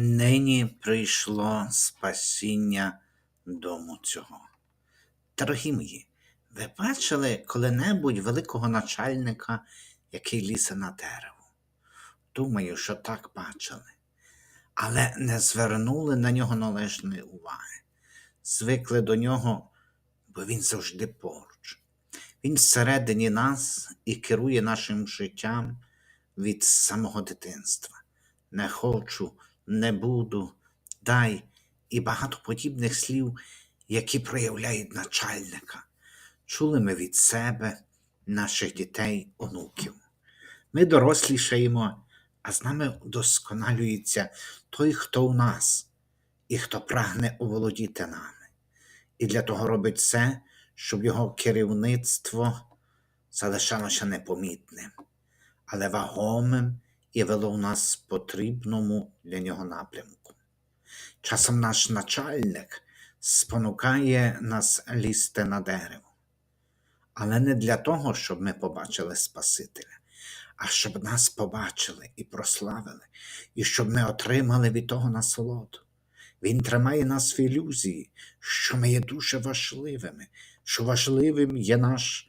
Нині прийшло спасіння дому цього. Дорогі мої, ви бачили коли-небудь великого начальника, який лізе на дерево? Думаю, що так бачили, але не звернули на нього належної уваги. Звикли до нього, бо він завжди поруч. Він всередині нас і керує нашим життям від самого дитинства. Не хочу, не буду, дай і багато подібних слів, які проявляють начальника. Чули ми від себе, наших дітей, онуків. Ми дорослішаємо, а з нами удосконалюється той, хто у нас, і хто прагне оволодіти нами. І для того робить все, щоб його керівництво залишалося непомітним, але вагомим і вело нас потрібному для нього напрямку. Часом наш начальник спонукає нас лізти на дерево, але не для того, щоб ми побачили Спасителя, а щоб нас побачили і прославили, і щоб ми отримали від того насолоду. Він тримає нас в ілюзії, що ми є дуже важливими, що важливим є наш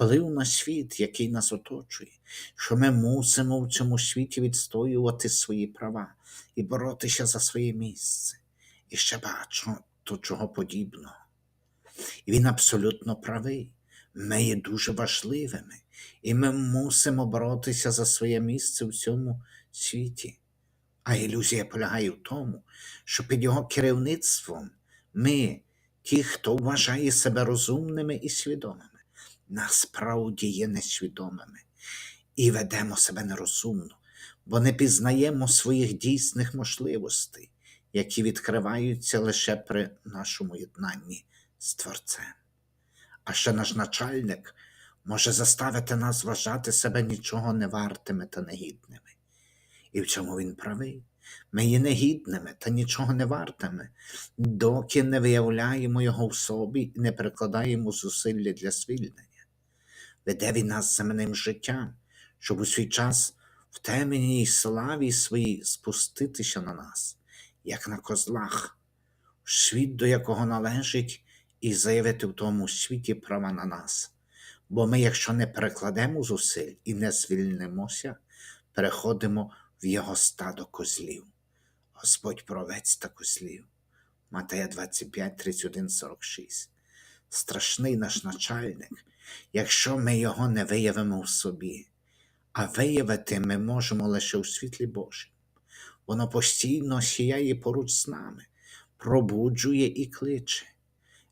вплив на світ, який нас оточує, що ми мусимо в цьому світі відстоювати свої права і боротися за своє місце. І ще бачу то чого подібного. І він абсолютно правий. Ми є дуже важливими, і ми мусимо боротися за своє місце в цьому світі. А ілюзія полягає в тому, що під його керівництвом ми, ті, хто вважає себе розумними і свідомими, насправді є несвідомими і ведемо себе нерозумно, бо не пізнаємо своїх дійсних можливостей, які відкриваються лише при нашому єднанні з Творцем. А ще наш начальник може заставити нас вважати себе нічого не вартими та негідними. І в цьому він правий. Ми є негідними та нічого не вартими, доки не виявляємо його в собі і не прикладаємо зусилля для звільнення. Веде він нас земним життям, щоб у свій час в темній славі своїй спуститися на нас, як на козлах, в світ, до якого належить, і заявити в тому світі права на нас. Бо ми, якщо не перекладемо зусиль і не звільнимося, переходимо в його стадо козлів. Господь провець та козлів. Матея 25, 31, 46. Страшний наш начальник, якщо ми його не виявимо в собі, а виявити ми можемо лише у світлі Божому. Воно постійно сіяє поруч з нами, пробуджує і кличе.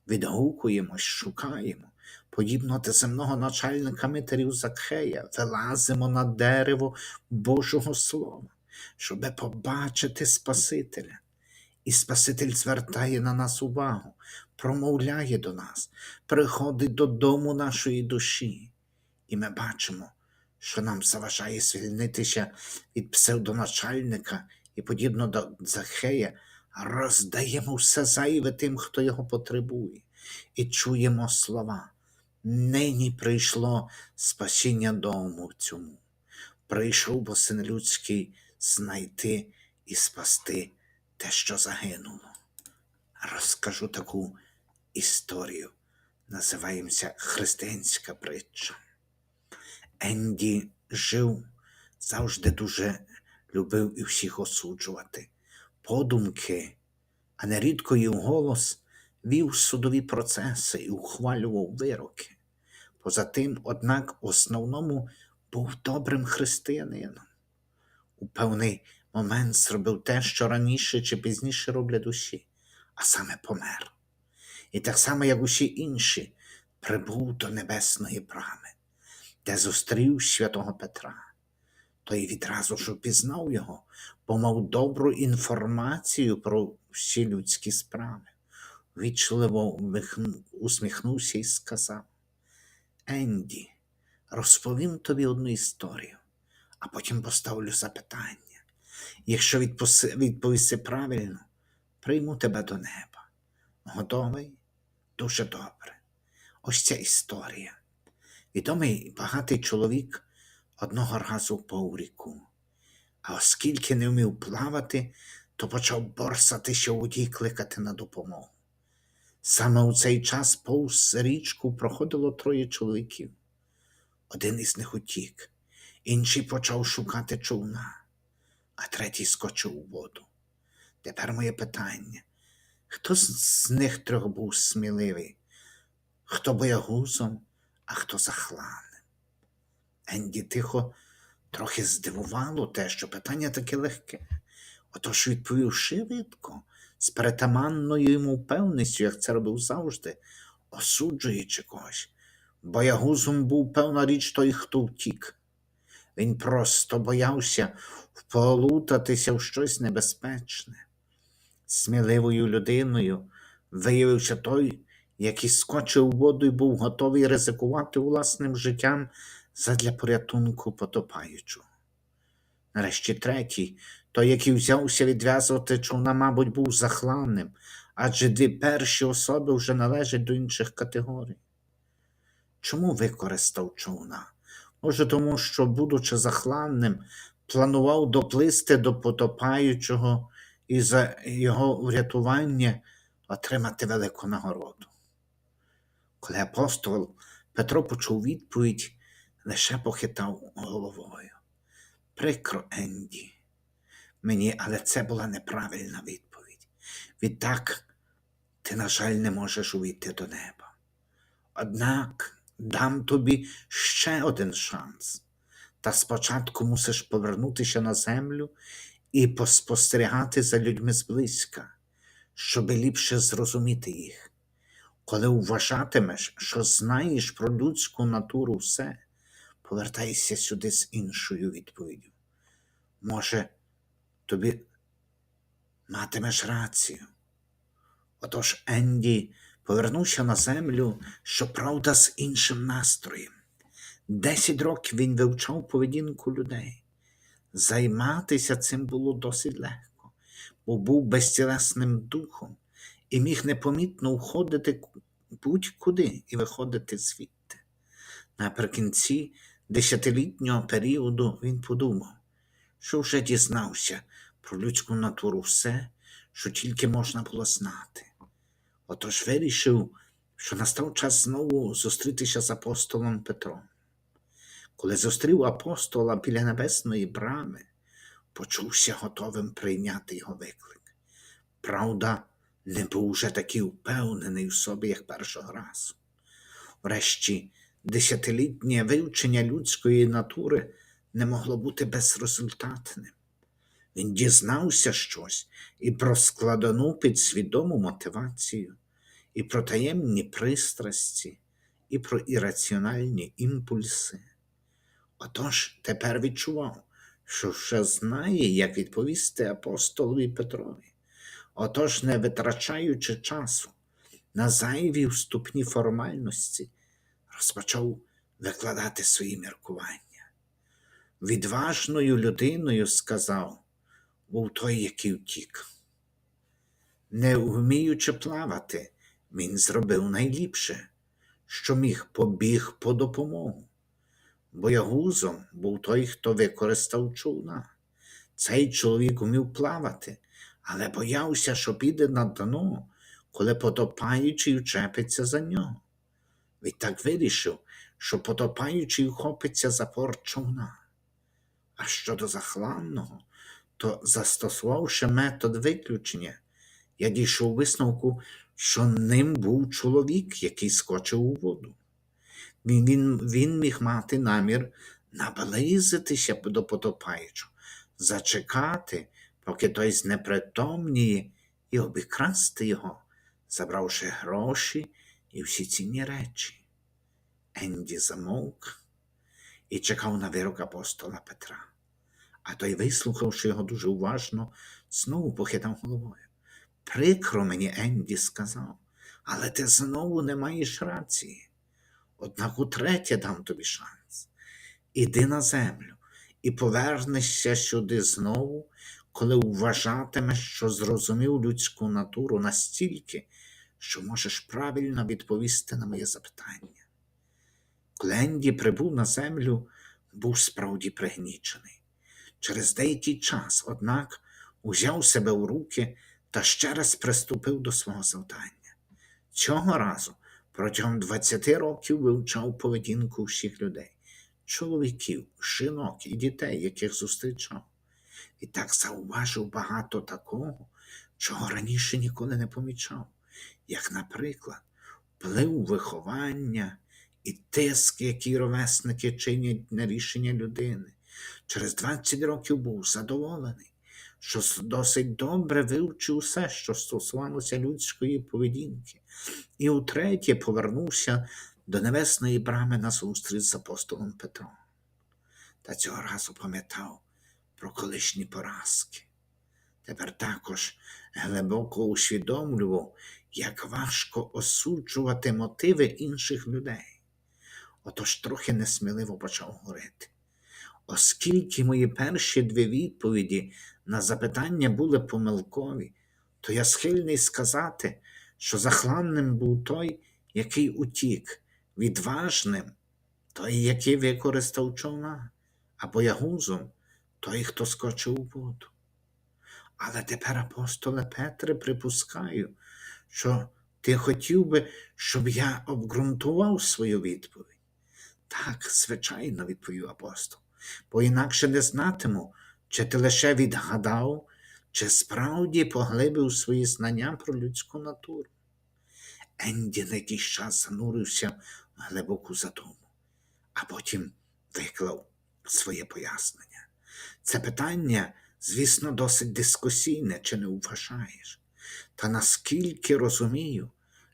Відгукуємось, шукаємо, подібно до земного начальника Митерів Закхея, вилазимо на дерево Божого Слова, щоби побачити Спасителя. І Спаситель звертає на нас увагу, промовляє до нас, приходить додому нашої душі. І ми бачимо, що нам заважає звільнитися від псевдоначальника і, подібно до Захея, роздаємо все зайве тим, хто його потребує, і чуємо слова. Нині прийшло спасіння дому цьому. Прийшов бо син людський знайти і спасти те, що загинуло. Розкажу таку історію. Називаємося християнська притча. Енді жив, завжди дуже любив і всіх осуджувати. Подумки, а нерідко і вголос вів судові процеси і ухвалював вироки. Поза тим, однак, в основному був добрим християнином. У певний момент зробив те, що раніше чи пізніше роблять душі, а саме помер. І так само, як усі інші, прибув до небесної брами, де зустрів святого Петра. Той відразу ж упізнав його, бо мав добру інформацію про всі людські справи. Вічливо усміхнувся і сказав: Енді, розповім тобі одну історію, а потім поставлю запитання. Якщо відповісти правильно, прийму тебе до неба. Готовий? Дуже добре. Ось ця історія. Відомий багатий чоловік одного разу впав у ріку, а оскільки не вмів плавати, то почав борсатися у воді кликати на допомогу. Саме у цей час повз річку проходило троє чоловіків. Один із них утік, інший почав шукати човна, а третій скочив у воду. Тепер моє питання: хто з них трьох був сміливий? Хто боягузом, а хто захланим? Енді тихо трохи здивувало те, що питання таке легке. Отож відповів швидко, з перетаманною йому впевненістю, як це робив завжди, осуджуючи когось. Боягузом був певна річ той, хто втік. Він просто боявся вполутатися в щось небезпечне. Сміливою людиною виявився той, який скочив у воду і був готовий ризикувати власним життям задля порятунку потопаючого. Нарешті третій, той, який взявся відв'язувати човна, мабуть, був захланним, адже дві перші особи вже належать до інших категорій. Чому використав човна? Може, тому що, будучи захланним, планував доплисти до потопаючого і за його врятування отримати велику нагороду. Коли апостол Петро почув відповідь, лише похитав головою. Прикро, Енді. Мені, але це була неправильна відповідь. Відтак ти, на жаль, не можеш увійти до неба. Однак дам тобі ще один шанс. Та спочатку мусиш повернутися на землю і поспостерігати за людьми зблизька, щоби ліпше зрозуміти їх. Коли вважатимеш, що знаєш про людську натуру все, повертайся сюди з іншою відповіддю. Може, тобі матимеш рацію. Отож Енді повернувся на землю, щоправда, з іншим настроєм. Десять років він вивчав поведінку людей. Займатися цим було досить легко, бо був безтілесним духом і міг непомітно входити будь-куди і виходити звідти. Наприкінці десятилітнього періоду він подумав, що вже дізнався про людську натуру все, що тільки можна було знати. Отож вирішив, що настав час знову зустрітися з апостолом Петром. Коли зустрів апостола біля небесної брами, почувся готовим прийняти його виклик. Правда, не був уже такий впевнений в собі, як першого разу. Врешті, десятилітнє вивчення людської натури не могло бути безрезультатним. Він дізнався щось і про складену підсвідому мотивацію, і про таємні пристрасті, і про ірраціональні імпульси. Отож тепер відчував, що вже знає, як відповісти апостолові Петрові. Отож, не витрачаючи часу на зайві вступні формальності, розпочав викладати свої міркування. Відважною людиною сказав, був той, який втік. Не вміючи плавати, він зробив найліпше, що міг побіг по допомогу. Боягузом був той, хто використав човна. Цей чоловік умів плавати, але боявся, що піде на дно, коли потопаючий вчепиться за нього. Відтак вирішив, що потопаючий вхопиться за порт човна. А щодо захланного, то, застосувавши метод виключення, я дійшов висновку, що ним був чоловік, який скочив у воду. Він, він, він міг мати намір наблизитися до потопаючого, зачекати, поки той знепритомніє, і обікрасти його, забравши гроші і всі цінні речі. Енді замовк і чекав на вирок апостола Петра. А той, вислухавши його дуже уважно, знову похитав головою. Прикро мені, Енді сказав, але ти знову не маєш рації. Однак утретє дам тобі шанс. Іди на землю і повернешся сюди знову, коли вважатимеш, що зрозумів людську натуру настільки, що можеш правильно відповісти на моє запитання. Коли Енді прибув на землю, був справді пригнічений. Через деякий час, однак, узяв себе у руки та ще раз приступив до свого завдання. Цього разу протягом 20 років вивчав поведінку всіх людей, чоловіків, жінок і дітей, яких зустрічав. І так зауважив багато такого, чого раніше ніколи не помічав, як, наприклад, вплив виховання і тиск, які ровесники чинять на рішення людини. Через 20 років був задоволений, що досить добре вивчив усе, що стосувалося людської поведінки, і утретє повернувся до небесної брами на зустріч з апостолом Петром. Та цього разу пам'ятав про колишні поразки. Тепер також глибоко усвідомлював, як важко осуджувати мотиви інших людей. Отож трохи несміливо почав говорити. Оскільки мої перші дві відповіді на запитання були помилкові, то я схильний сказати, що захланним був той, який утік, відважним той, який використав човна, а боягузом той, хто скочив у воду. Але тепер, апостоле Петре, припускаю, що ти хотів би, щоб я обґрунтував свою відповідь. Так, звичайно, відповів апостол, бо інакше не знатиму, чи ти лише відгадав, чи справді поглибив свої знання про людську натуру. Енді на якийсь час занурився в глибоку задуму, а потім виклав своє пояснення. Це питання, звісно, досить дискусійне, чи не вважаєш? Та наскільки розумію,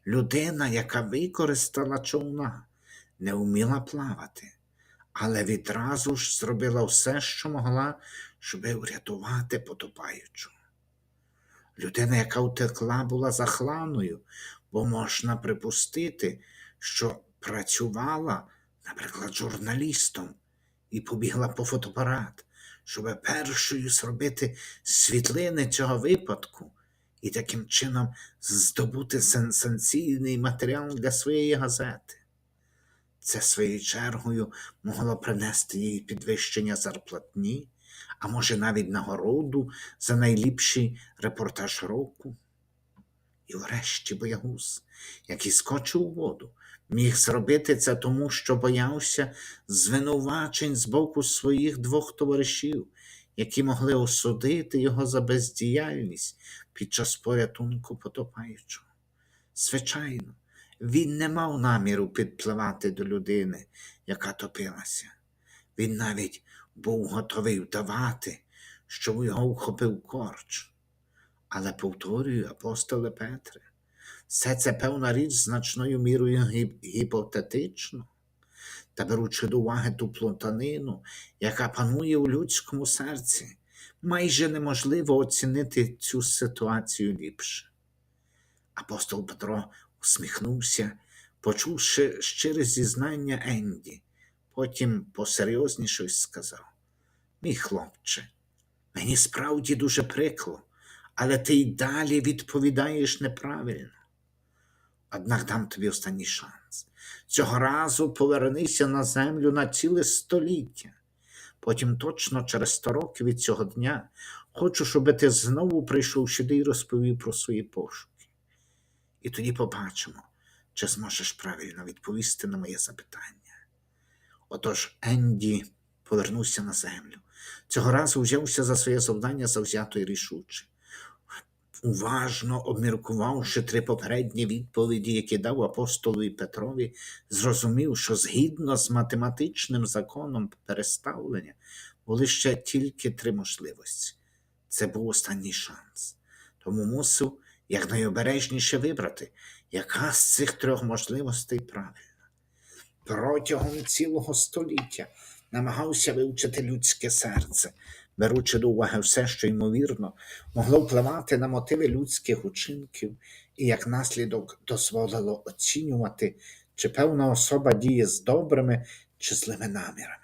людина, яка використала човна, не вміла плавати, але відразу ж зробила все, що могла, щоби врятувати потопаючого. Людина, яка втекла, була захланою, бо можна припустити, що працювала, наприклад, журналістом і побігла по фотоапарат, щоб першою зробити світлини цього випадку і таким чином здобути сенсаційний матеріал для своєї газети. Це своєю чергою могло принести їй підвищення зарплатні, а може навіть нагороду за найліпший репортаж року. І врешті боягуз, який скочив у воду, міг зробити це тому, що боявся звинувачень з боку своїх двох товаришів, які могли осудити його за бездіяльність під час порятунку потопаючого. Звичайно, він не мав наміру підпливати до людини, яка топилася. Він навіть був готовий вдавати, що його вхопив корч. Але повторюю, апостоле Петре, все це певна річ значною мірою гіп- гіпотетично, та беручи до уваги ту плутанину, яка панує у людському серці, майже неможливо оцінити цю ситуацію ліпше. Апостол Петро усміхнувся, почувши щире зізнання Енді, потім посерйозніше сказав: Мій хлопче, мені справді дуже прикро, але ти й далі відповідаєш неправильно. Однак дам тобі останній шанс. Цього разу повернися на землю на ціле століття. Потім точно через сто років від цього дня хочу, щоб ти знову прийшов сюди і розповів про свої пошуки. І тоді побачимо, чи зможеш правильно відповісти на моє запитання. Отож Енді повернувся на землю. Цього разу взявся за своє завдання завзято і рішуче. Уважно обміркувавши три попередні відповіді, які дав апостолові Петрові, зрозумів, що згідно з математичним законом переставлення були ще тільки три можливості. Це був останній шанс. Тому мусив якнайобережніше вибрати, яка з цих трьох можливостей правильна. Протягом цілого століття намагався вивчити людське серце, беручи до уваги все, що ймовірно могло впливати на мотиви людських учинків і як наслідок дозволило оцінювати, чи певна особа діє з добрими чи злими намірами.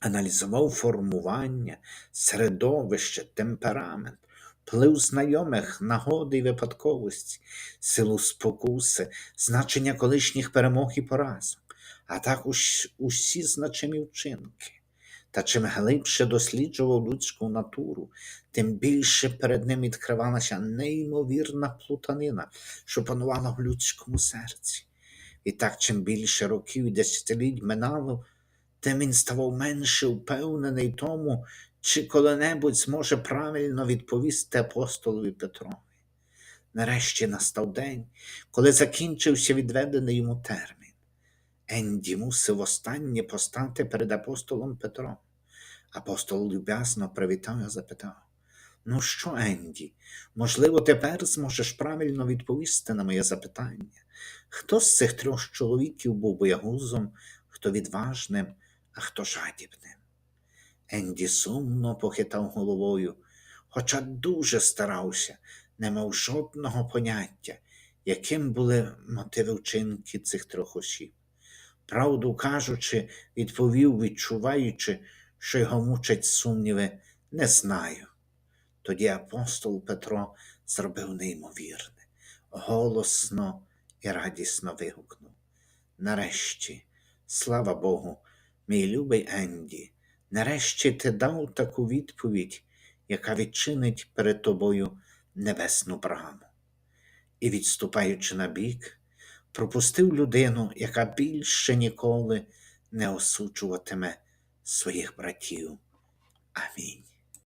Аналізував формування, середовище, темперамент, вплив знайомих, нагоди і випадковості, силу спокуси, значення колишніх перемог і поразок, а також усі значимі вчинки. Та чим глибше досліджував людську натуру, тим більше перед ним відкривалася неймовірна плутанина, що панувала в людському серці. І так, чим більше років і десятиліть минало, тим він ставав менше впевнений тому, чи коли-небудь зможе правильно відповісти апостолові Петрові. Нарешті настав день, коли закінчився відведений йому термін. Енді мусив останнє постати перед апостолом Петром. Апостол люб'язно привітав і запитав: Ну що, Енді, можливо, тепер зможеш правильно відповісти на моє запитання? Хто з цих трьох чоловіків був боягузом, хто відважним, а хто жадібним? Енді сумно похитав головою, хоча дуже старався, не мав жодного поняття, яким були мотиви вчинки цих трьох осіб. Правду кажучи, відповів, відчуваючи, що його мучать сумніви, не знаю. Тоді апостол Петро зробив неймовірне, голосно і радісно вигукнув. Нарешті, слава Богу, мій любий Енді, нарешті ти дав таку відповідь, яка відчинить перед тобою небесну браму. І, відступаючи на бік, пропустив людину, яка більше ніколи не осуджуватиме своїх братів. Амінь.